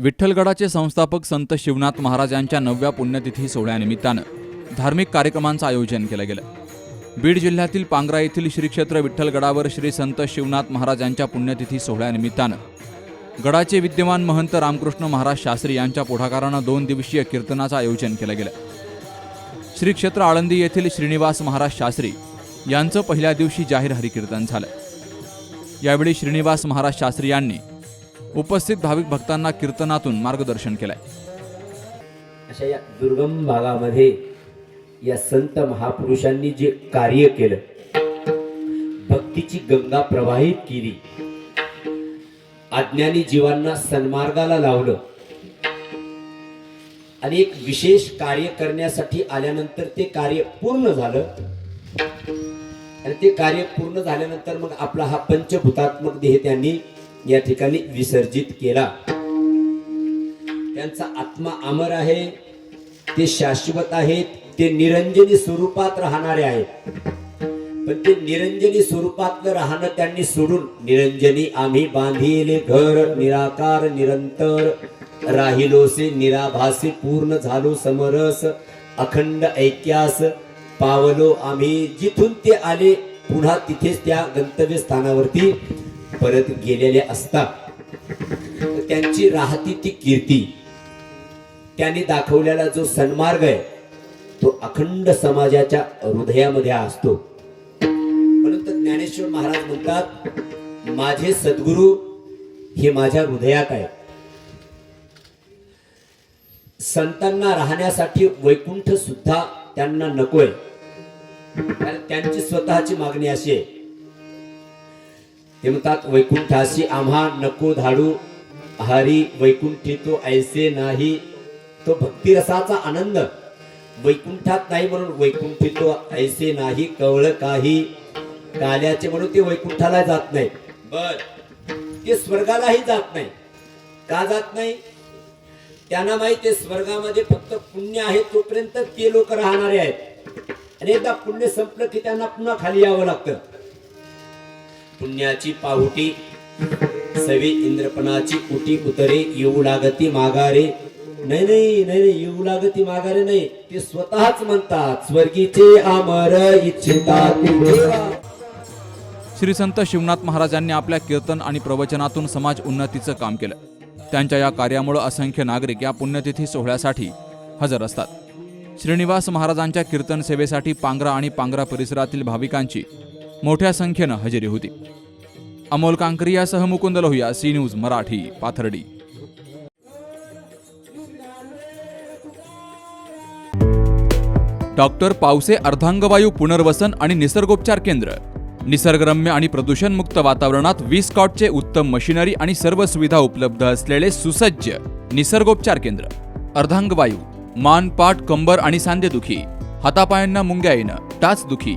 विठ्ठलगडाचे संस्थापक संत शिवनाथ महाराज यांच्या नवव्या पुण्यतिथी सोहळ्यानिमित्तानं धार्मिक कार्यक्रमांचं आयोजन केलं गेलं. बीड जिल्ह्यातील पांग्रा येथील श्री क्षेत्र विठ्ठलगडावर श्री संत शिवनाथ महाराज यांच्या पुण्यतिथी सोहळ्यानिमित्तानं गडाचे विद्यमान महंत रामकृष्ण महाराज शास्त्री यांच्या पुढाकारानं दोन दिवसीय कीर्तनाचं आयोजन केलं गेलं. श्री क्षेत्र आळंदी येथील श्रीनिवास महाराज शास्त्री यांचं पहिल्या दिवशी जाहीर हरिकीर्तन झालं. यावेळी श्रीनिवास महाराज शास्त्री यांनी उपस्थित भाविक भक्तांना कीर्तनातून मार्गदर्शन केलंय. अशा या दुर्गम भागामध्ये या संत महापुरुषांनी जे कार्य केलं भक्तीची गंगा प्रवाहित केली अज्ञानी जीवांना सन्मार्गाला लावलं आणि एक विशेष कार्य करण्यासाठी आल्यानंतर ते कार्य पूर्ण झालं. आणि ते कार्य पूर्ण झाल्यानंतर मग आपला हा पंचभूतात्मक देह त्यांनी या ठिकाणी विसर्जित केला. त्यांचा आत्मा अमर आहे ते शाश्वत आहेत ते निरंजनी स्वरूपात राहणारे आहेत. पण ते निरंजनी स्वरूपातलं राहणं त्यांनी सोडून निरंजनी आम्ही बांधिले घर निराकार निरंतर. राहिलोसे निराभासे पूर्ण झालो समरस अखंड ऐक्यास. पावलो आम्ही जिथून ते आले पुन्हा तिथेच त्या गंतव्य स्थानावरती परत गेलेले असतात. तर त्यांची राहती ती कीर्ती. त्यांनी दाखवलेला जो सन्मार्ग आहे तो अखंड समाजाच्या हृदयामध्ये असतो. म्हणून तर ज्ञानेश्वर महाराज म्हणतात माझे सद्गुरू हे माझ्या हृदयात आहे संतांना राहण्यासाठी वैकुंठ सुद्धा त्यांना नकोय. त्यांची स्वतःची मागणी अशी आहे ते म्हणतात वैकुंठाशी आम्हा नको धाडू. हरी वैकुंठी तो ऐसे नाही. तो भक्तिरसाचा आनंद. वैकुंठात नाही म्हणून वैकुंठी तो ऐसे नाही कवळ काही. काल्याचे म्हणून ते वैकुंठाला जात नाही. बर. ते स्वर्गालाही जात नाही. का जात नाही? त्यांना माहिती आहे स्वर्गामध्ये फक्त पुण्य आहे तोपर्यंत ते लोक राहणारे आहेत. आणि एकदा पुण्य संपलं की त्यांना पुन्हा खाली यावं लागतं. पुण्याची पाहुटी सवी इंद्रपणाची उटी उतरे येऊ लागती माघारे. नाही नाही नाही नाही येऊ लागती माघारे नाही. ते स्वतःच म्हणतात स्वर्गीचे आमर इच्छितात. श्री संत शिवनाथ महाराजांनी आपल्या कीर्तन आणि प्रवचनातून समाज उन्नतीचं काम केलं. त्यांच्या या कार्यामुळे असंख्य नागरिक या पुण्यतिथी सोहळ्यासाठी हजर असतात. श्रीनिवास महाराजांच्या कीर्तन सेवेसाठी पांग्रा आणि पांग्रा परिसरातील भाविकांची मोठ्या संख्येनं हजेरी होती. Amol कांकरियासह Mukund Lohiya C news Marathi Pathardi. Doctor Pawse अर्धांगवायू पुनर्वसन आणि निसर्गोपचार केंद्र. निसर्गरम्य आणि प्रदूषणमुक्त वातावरणात वीस कॉटचे उत्तम मशिनरी आणि सर्व सुविधा उपलब्ध असलेले सुसज्ज निसर्गोपचार केंद्र. अर्धांगवायू मान पाठ कंबर आणि सांधेदुखी हातापायांना मुंग्या येणं टाचदुखी